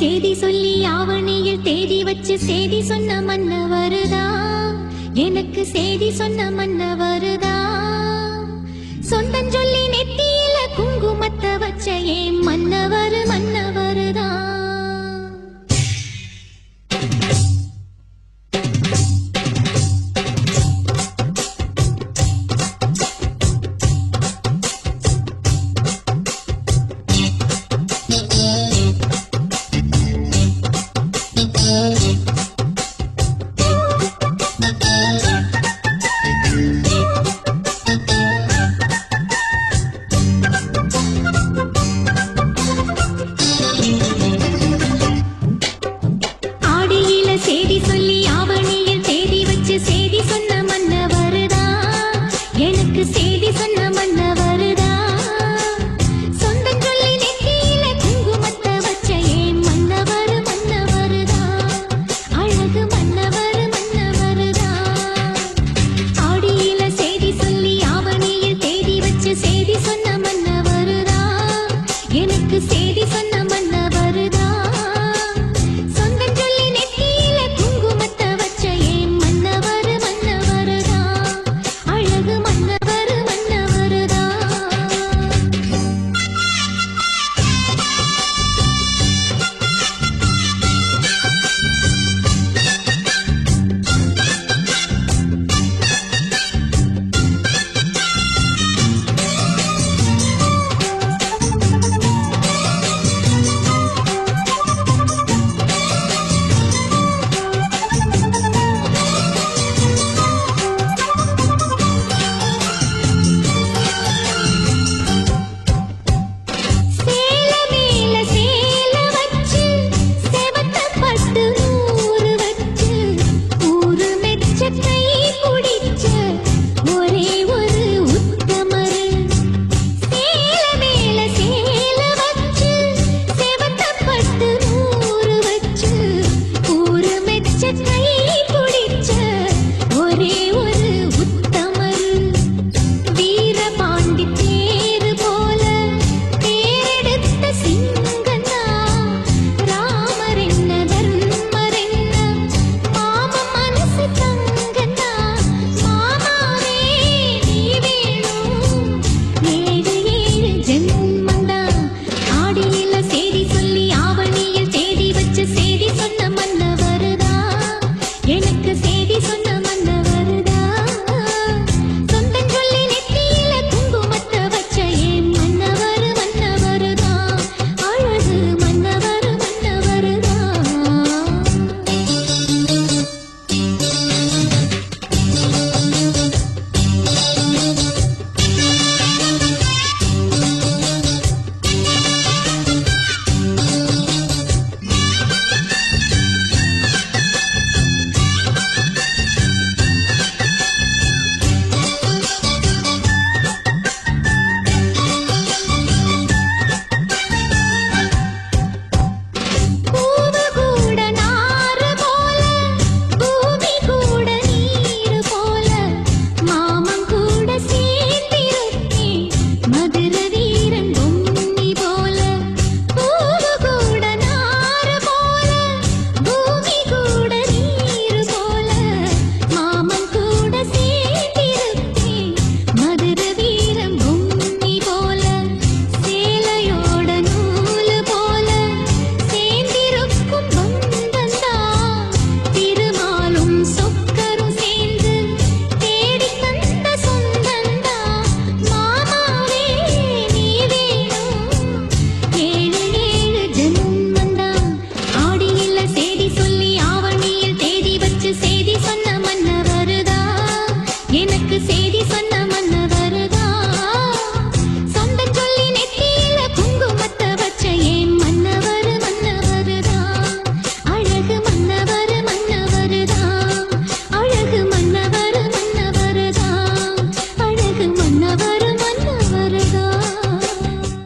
செய்தி சொல்லி ஆவணியில் தேதி வச்சு செய்தி சொன்ன மன்னவருதா எனக்கு செய்தி சொன்ன மன்னவருதா வருதா ஆதரவே